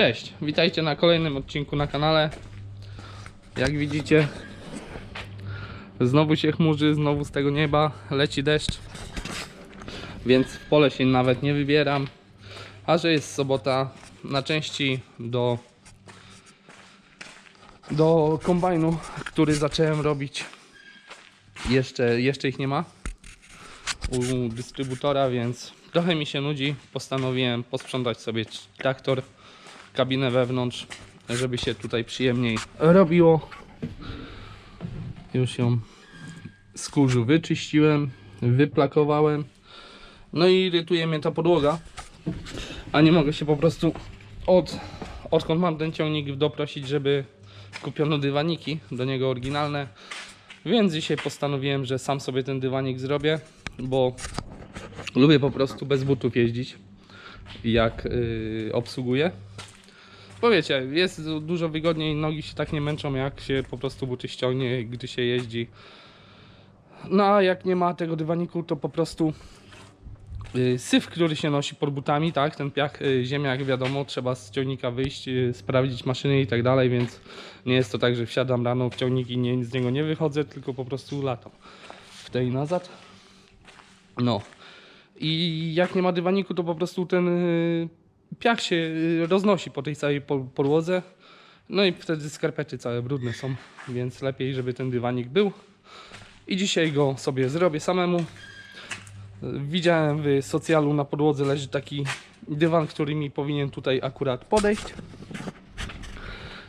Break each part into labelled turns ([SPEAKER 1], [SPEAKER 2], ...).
[SPEAKER 1] Cześć, witajcie na kolejnym odcinku na kanale. Jak widzicie, znowu się chmurzy, znowu z tego nieba leci deszcz, więc w pole się nawet nie wybieram. A że jest sobota, na części do, do kombajnu, który zacząłem robić, jeszcze, jeszcze ich nie ma u dystrybutora, więc trochę mi się nudzi. Postanowiłem posprzątać sobie traktor, kabinę wewnątrz, żeby się tutaj przyjemniej robiło. Już ją z kurzu wyczyściłem, wyplakowałem. No i irytuje mnie ta podłoga, a nie mogę się po prostu od, odkąd mam ten ciągnik doprosić, żeby kupiono dywaniki do niego oryginalne. Więc dzisiaj postanowiłem, że sam sobie ten dywanik zrobię, bo lubię po prostu bez butów jeździć, jak yy, obsługuję. Bo wiecie, jest dużo wygodniej, nogi się tak nie męczą, jak się po prostu buty ściągnie, gdy się jeździ. No a jak nie ma tego dywaniku, to po prostu yy, syf, który się nosi pod butami, tak, ten piach, yy, ziemia, jak wiadomo, trzeba z ciągnika wyjść, yy, sprawdzić maszyny i tak dalej, więc nie jest to tak, że wsiadam rano w ciągnik i nie, z niego nie wychodzę, tylko po prostu latam w tej nazad. No. I jak nie ma dywaniku, to po prostu ten y, piach się y, roznosi po tej całej po- podłodze. No i wtedy skarpety całe brudne są, więc lepiej, żeby ten dywanik był. I dzisiaj go sobie zrobię samemu. Widziałem w socjalu na podłodze leży taki dywan, który mi powinien tutaj akurat podejść.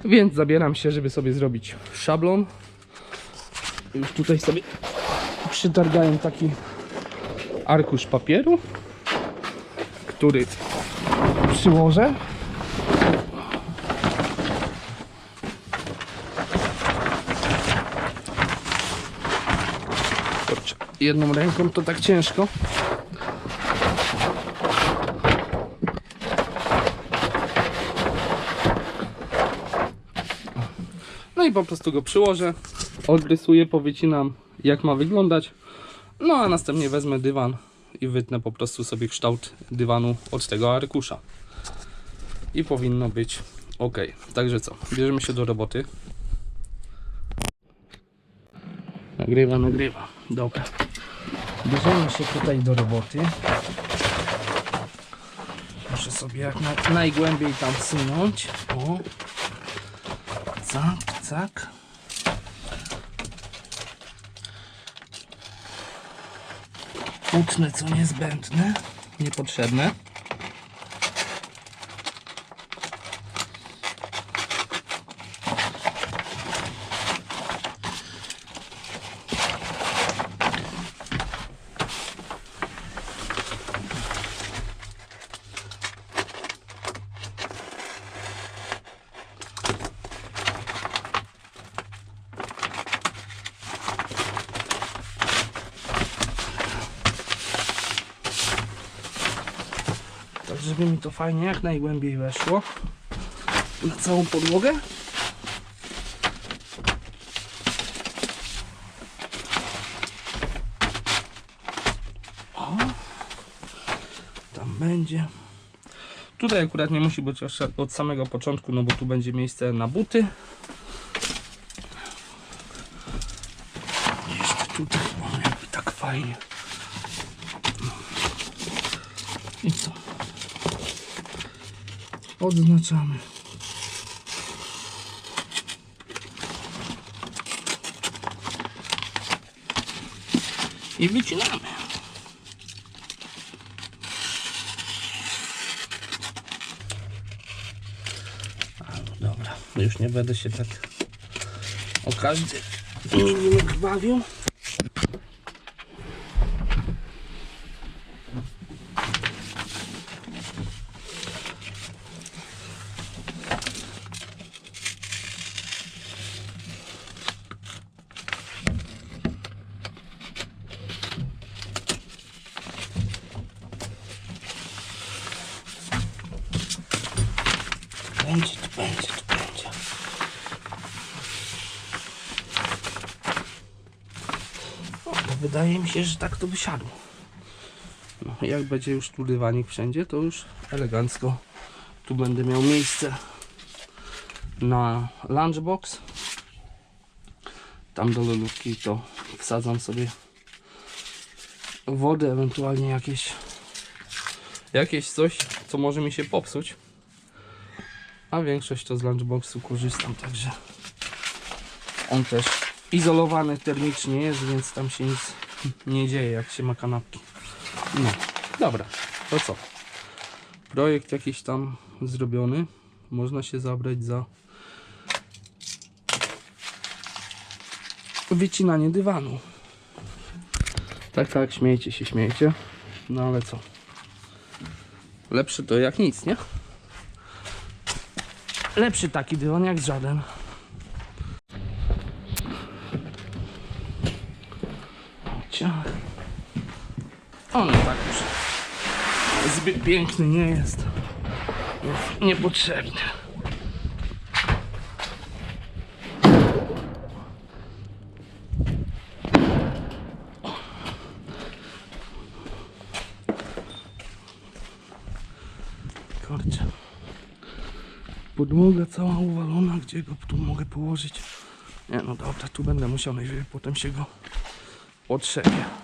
[SPEAKER 1] Więc zabieram się, żeby sobie zrobić szablon. Już tutaj sobie przytargałem taki arkusz papieru, który przyłożę. Jedną ręką to tak ciężko. No i po prostu go przyłożę, odrysuję, powycinam jak ma wyglądać. No a następnie wezmę dywan i wytnę po prostu sobie kształt dywanu od tego arkusza. I powinno być ok. Także co, bierzemy się do roboty. Nagrywa, nagrywa. Dobra. Bierzemy się tutaj do roboty. Muszę sobie jak na, najgłębiej tam sunąć. O. Cak, cak. Utnę co niezbędne, niepotrzebne. Żeby mi to fajnie jak najgłębiej weszło na całą podłogę. O, tam będzie. Tutaj akurat nie musi być jeszcze od samego początku, no bo tu będzie miejsce na buty. Jeszcze tutaj, jakby tak fajnie. I co? Odznaczamy. I wycinamy. A, no dobra, już nie będę się tak o każdy milimetr bawił. Będzie, tu będzie, tu będzie. O, bo wydaje mi się, że tak to by siadło. No, jak będzie już tu dywanik wszędzie, to już elegancko Tu będę miał miejsce na lunchbox. Tam do lodówki to wsadzam sobie wodę, ewentualnie jakieś jakieś coś, co może mi się popsuć. A większość to z lunchboxu korzystam, także on też izolowany termicznie jest, więc tam się nic nie dzieje, jak się ma kanapki. No, dobra, to co? Projekt jakiś tam zrobiony. Można się zabrać za wycinanie dywanu. Tak, tak, śmiejcie się, śmiejcie. No ale co? Lepszy to jak nic, nie? Lepszy taki dywan jak żaden. On tak już zbyt piękny nie jest. Jest niepotrzebny. Kurczę. Podłoga cała uwalona, gdzie go tu mogę położyć? Nie no dobra, tu będę musiał najwyżej, potem się go otrzepię.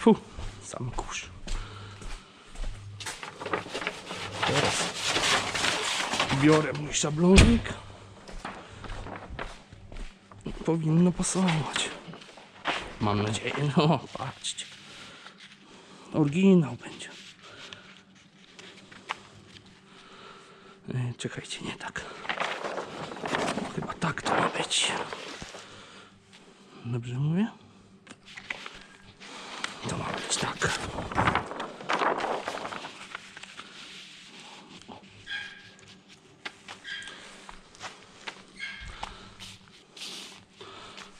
[SPEAKER 1] Fu, sam kurz. Teraz biorę mój szablonik. Powinno pasować. Mam nadzieję. No, patrzcie. Oryginał będzie. Czekajcie, nie tak. Chyba tak to ma być. Dobrze mówię? To ma być tak.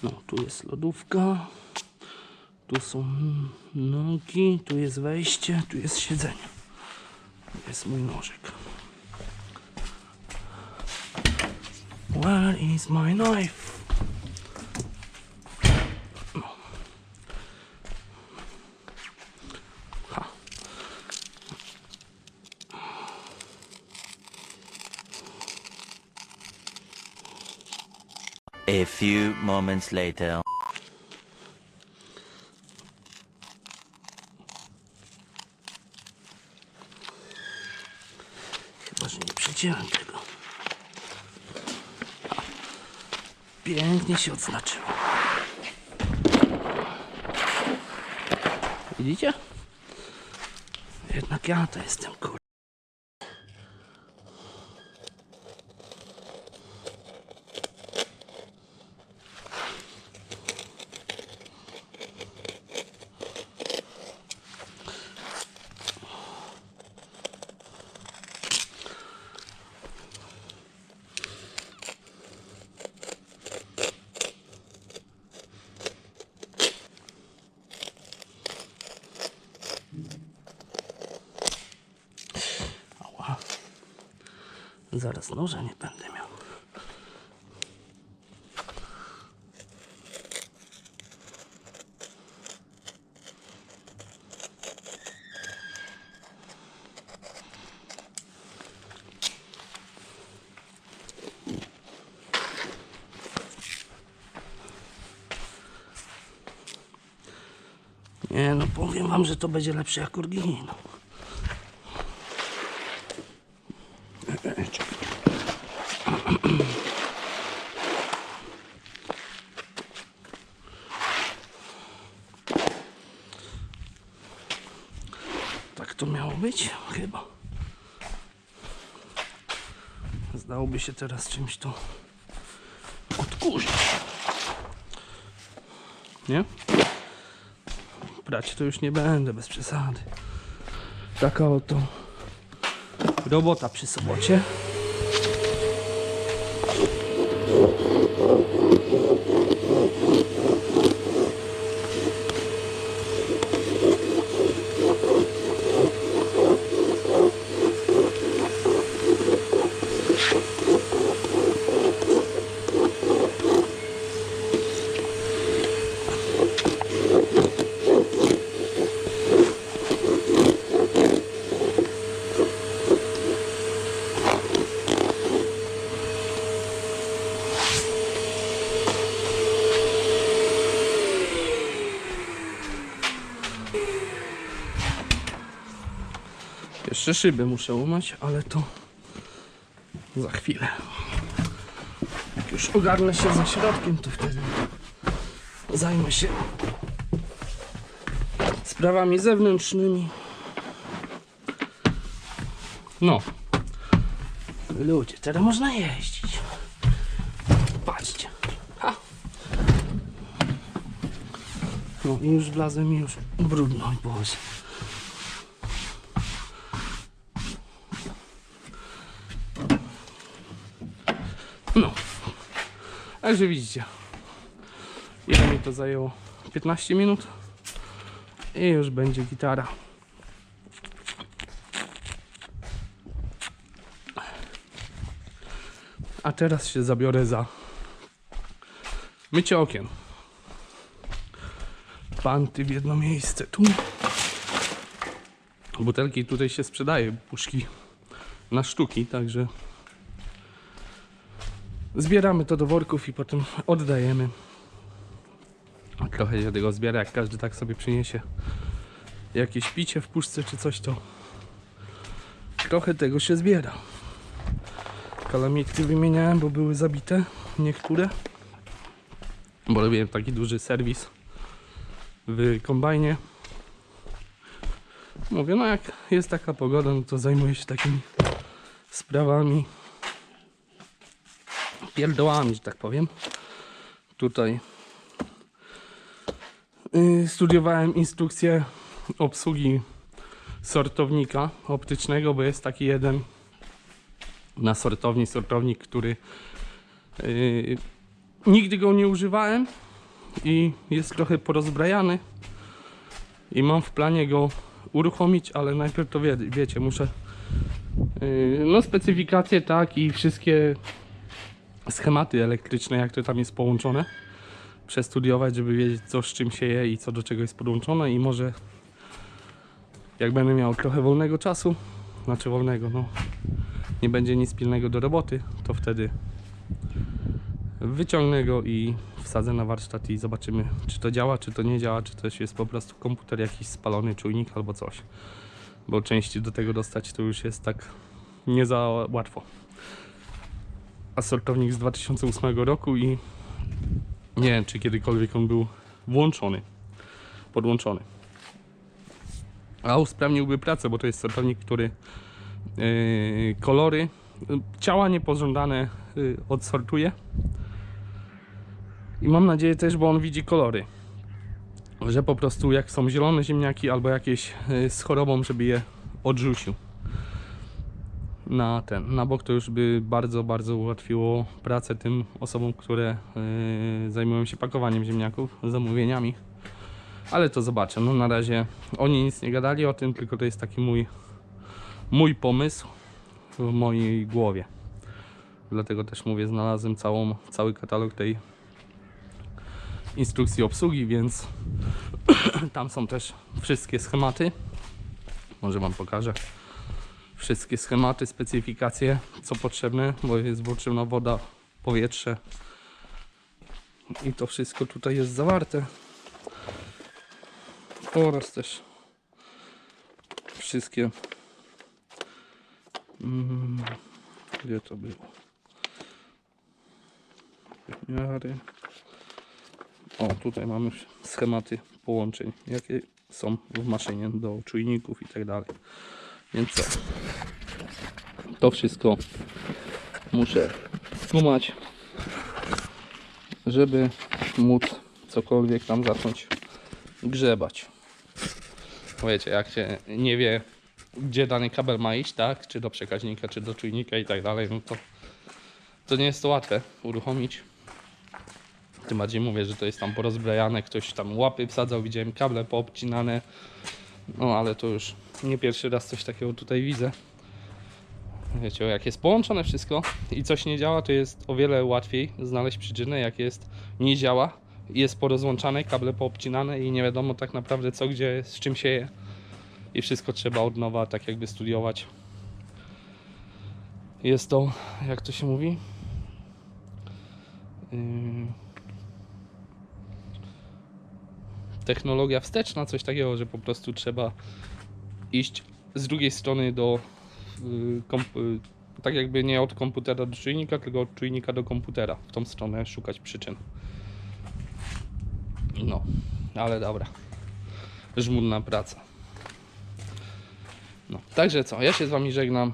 [SPEAKER 1] No, tu jest lodówka. Tu są nogi, tu jest wejście, tu jest siedzenie. Jest mój nożyk. Where is my knife?
[SPEAKER 2] A few moments later.
[SPEAKER 1] Chyba, że nie przecięłem tego. Pięknie się odznaczyło. Widzicie? Jednak ja to jestem kur... Zaraz noża nie będę miał. Nie no, powiem wam, że to będzie lepsze jak oryginał. Tak to miało być? Chyba. Zdałoby się teraz czymś to odkurzyć. Nie? Brać to już nie będę, bez przesady. Taka oto robota przy sobocie. Jeszcze szyby muszę umać, ale to za chwilę. Jak już ogarnę się za środkiem, to wtedy zajmę się sprawami zewnętrznymi. No. Ludzie, teraz można jeździć. Patrzcie. Ha. No i już wlazłem i już brudno, Boże. No. Także widzicie. Ile mi to zajęło? 15 minut. I już będzie gitara. A teraz się zabiorę za mycie okien. Panty w jedno miejsce. Tu. Butelki tutaj się sprzedaje, puszki na sztuki, także zbieramy to do worków i potem oddajemy. Trochę się tego zbiera, jak każdy tak sobie przyniesie jakieś picie w puszce czy coś, to trochę tego się zbiera. Kalamitki wymieniałem, bo były zabite niektóre. Bo robiłem taki duży serwis w kombajnie. Mówię, no jak jest taka pogoda, no to zajmuję się takimi sprawami. Pierdołami, że tak powiem. Tutaj y, studiowałem instrukcję obsługi sortownika optycznego, bo jest taki jeden na sortowni, sortownik, który yy, nigdy go nie używałem i jest trochę porozbrajany i mam w planie go uruchomić, ale najpierw to wie, wiecie, muszę yy, no specyfikacje tak i wszystkie schematy elektryczne, jak to tam jest połączone przestudiować, żeby wiedzieć co z czym się je i co do czego jest podłączone i może jak będę miał trochę wolnego czasu, znaczy wolnego, no nie będzie nic pilnego do roboty, to wtedy wyciągnę go i wsadzę na warsztat i zobaczymy, czy to działa, czy to nie działa, czy też jest po prostu komputer jakiś spalony, czujnik albo coś. Bo części do tego dostać to już jest tak nie za łatwo. A sortownik z 2008 roku i nie wiem, czy kiedykolwiek on był włączony, podłączony. A usprawniłby pracę, bo to jest sortownik, który yy, kolory, ciała niepożądane yy, odsortuje. I mam nadzieję też, bo on widzi kolory. Że po prostu jak są zielone ziemniaki albo jakieś yy, z chorobą, żeby je odrzucił. Na ten, na bok to już by bardzo, bardzo ułatwiło pracę tym osobom, które yy, zajmują się pakowaniem ziemniaków, zamówieniami. Ale to zobaczę. No na razie oni nic nie gadali o tym, tylko to jest taki mój mój pomysł w mojej głowie. Dlatego też mówię, znalazłem całą, cały katalog tej instrukcji obsługi, więc tam są też wszystkie schematy. Może Wam pokażę. Wszystkie schematy, specyfikacje, co potrzebne, bo jest potrzebna woda, powietrze. I to wszystko tutaj jest zawarte. Oraz też wszystkie Mm, Gdzie to było? Miary. O, tutaj mamy schematy połączeń, jakie są w maszynie do czujników i tak dalej. Więc co? To wszystko muszę skumać, żeby móc cokolwiek tam zacząć grzebać. Wiecie, jak się nie wie gdzie dany kabel ma iść, tak? Czy do przekaźnika, czy do czujnika i tak dalej, no to, to nie jest to łatwe uruchomić. Tym bardziej mówię, że to jest tam porozbrajane, ktoś tam łapy wsadzał, widziałem kable poobcinane. No ale to już nie pierwszy raz coś takiego tutaj widzę. Wiecie, jak jest połączone wszystko i coś nie działa, to jest o wiele łatwiej znaleźć przyczynę, jak jest nie działa, jest porozłączane, kable poobcinane i nie wiadomo tak naprawdę co, gdzie, z czym się je i wszystko trzeba od nowa tak jakby studiować. Jest to, jak to się mówi? Yy, technologia wsteczna, coś takiego, że po prostu trzeba iść z drugiej strony do y, y, tak jakby nie od komputera do czujnika, tylko od czujnika do komputera. W tą stronę szukać przyczyn. No, ale dobra. Żmudna praca. No, także co, ja się z wami żegnam.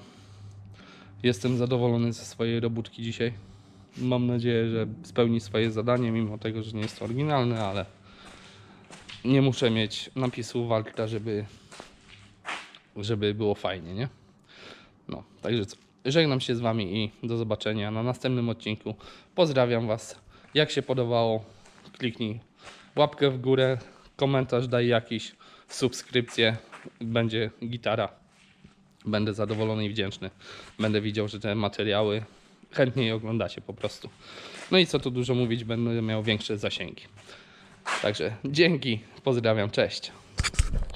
[SPEAKER 1] Jestem zadowolony ze swojej robótki dzisiaj. Mam nadzieję, że spełni swoje zadanie, mimo tego, że nie jest to oryginalne, ale nie muszę mieć napisu Waltra, żeby, żeby było fajnie, nie? No, także co, żegnam się z wami i do zobaczenia na następnym odcinku. Pozdrawiam was. Jak się podobało, kliknij łapkę w górę, komentarz daj jakiś, subskrypcję, będzie gitara. Będę zadowolony i wdzięczny. Będę widział, że te materiały chętnie je oglądacie po prostu. No i co tu dużo mówić, będę miał większe zasięgi. Także dzięki, pozdrawiam, cześć.